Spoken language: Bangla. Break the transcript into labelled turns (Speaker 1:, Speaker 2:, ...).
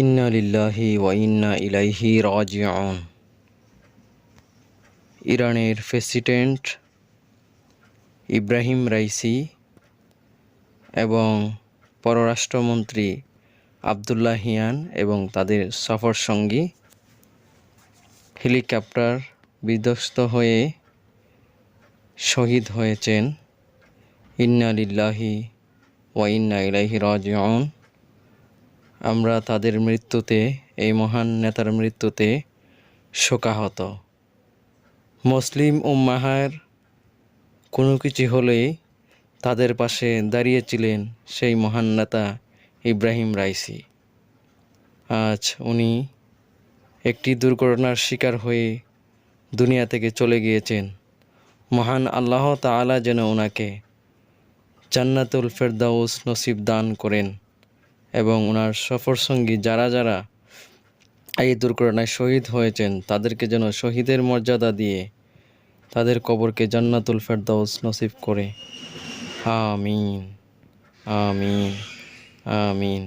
Speaker 1: ইন্না লিল্লাহি ওয়া ইন্না ইলাইহি রাজিউন। ইরানের প্রেসিডেন্ট ইব্রাহিম রাইসি এবং পররাষ্ট্রমন্ত্রী আবদুল্লাহিয়ান এবং তাদের সফর সঙ্গী হেলিকপ্টার বিধ্বস্ত হয়ে শহীদ হয়েছেন। ইন্না লিল্লাহি ওয়া ইন্না ইলাইহি রাজিউন। আমরা তাদের মৃত্যুতে, এই মহান নেতার মৃত্যুতে শোকাহত। মুসলিম উম্মাহার কোনো কিছু হলেই তাদের পাশে দাঁড়িয়েছিলেন সেই মহান নেতা ইব্রাহিম রাইসি। আজ উনি একটি দুর্ঘটনার শিকার হয়ে দুনিয়া থেকে চলে গিয়েছেন। মহান আল্লাহ তাআলা যেন ওনাকে জান্নাতুল ফেরদাউস নসিব দান করেন। এবং ওনার সফরসঙ্গী যারা যারা এই দুর্ঘটনায় শহীদ হয়েছেন, তাদেরকে যেন শহীদের মর্যাদা দিয়ে তাদের কবরকে জান্নাতুল ফেরদাউস নসিব করে। আমিন। আমিন। আমিন।